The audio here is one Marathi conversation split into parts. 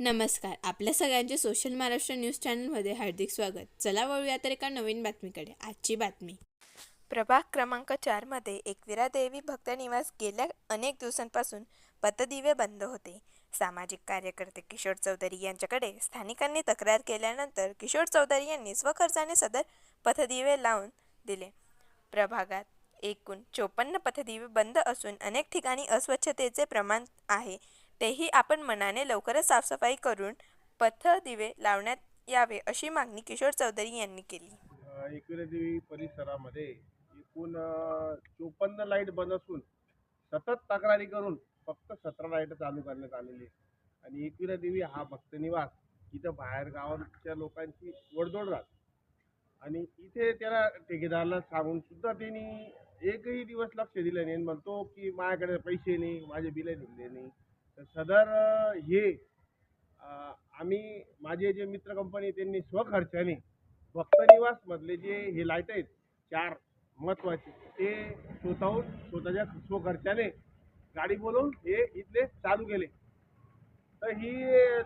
नमस्कार. आपल्या सगळ्यांचे सोशल महाराष्ट्र न्यूज चॅनलमध्ये हार्दिक स्वागत. चला वळूया तर एका नवीन बातमीकडे. आजची बातमी. प्रभाग क्रमांक चारमध्ये एकविरा देवी भक्त निवास गेल्या अनेक दिवसांपासून पथदिवे बंद होते. सामाजिक कार्यकर्ते किशोर चौधरी यांच्याकडे स्थानिकांनी तक्रार केल्यानंतर किशोर चौधरी यांनी स्वखर्चाने सदर पथदिवे लावून दिले. प्रभागात एकूण चोपन्न पथदिवे बंद असून अनेक ठिकाणी अस्वच्छतेचे प्रमाण आहे. तेही आपण मनाने लवकरच साफसफाई करून पथदिवे लावण्यात यावे अशी मागणी किशोर चौधरी यांनी केली. एकविरादेवी परिसरामध्ये एकूण चोपन्न लाइट बंद असून सतत तक्रारी करून फक्त सतरा लाइट चालू करण्यात आलेली आणि एकविरादेवी हा भक्तनिवास इथं बाहेर गावाच्या लोकांची वडदोड राहते. आणि इथे त्याला ठेकेदाराला सांगून सुद्धा त्यांनी एकही दिवस लक्ष दिलं नाही. म्हणतो की माझ्याकडे पैसे नाही माझे बिलं निघले नाही. तर सदर हे आम्ही माझे जे मित्र कंपनी त्यांनी स्वखर्चाने भक्तनिवासमधले जे हे लाइट आहेत चार महत्त्वाचे ते स्वतःहून स्वतःच्या स्वखर्चाने गाडी बोलवून हे इथले चालू केले. तर ही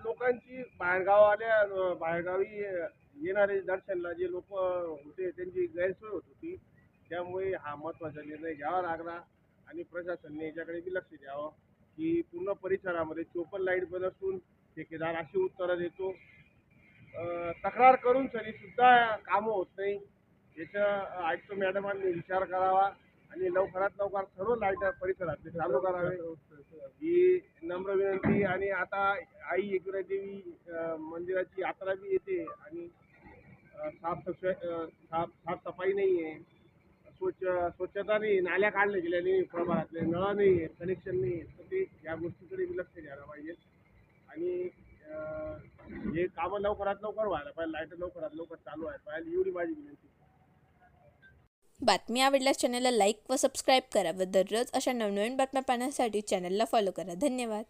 लोकांची बाहेरगावाल्या बाहेरगावी येणारे दर्शनला जे लोक होते त्यांची गैरसोय होत होती त्यामुळे हा महत्त्वाचा निर्णय घ्यावा लागला आणि प्रशासनने याच्याकडे बी लक्ष द्यावं. की पूर्ण परिसरामध्ये चोपन्न लाइट बंद असून ठेकेदार अशी उत्तरं देतो. तक्रार करून तरी सुद्धा कामं होत नाही. याचं आयुक्त मॅडमांनी विचार करावा आणि लवकरात लवकर सर्व लाइट परिसरात चालू करावे. ही नम्र विनंती आणि आता आई एकविरा देवी मंदिराची यात्रा बी येते आणि साफसफाई साफ साफसफाई नाही आहे स्वच्छ स्वच्छता नाही नाल्या काढल्या गेल्या नाही प्रभागातले नळ नाही आहे कनेक्शन नाही. आहेत तर ते या गोष्टीकडे बी लक्ष द्यायला पाहिजे. आणि अं, हे कामं लवकरात लवकर व्हायला पाहिजे लाइट लवकरात लवकर चालू व्हायला पाहिजे एवढी माझी विनंती. बातमी आवडल्यास चॅनलला लाईक व सबस्क्राईब करा व दररोज अशा नवनवीन बातम्या पाहण्यासाठी चॅनलला फॉलो करा. धन्यवाद.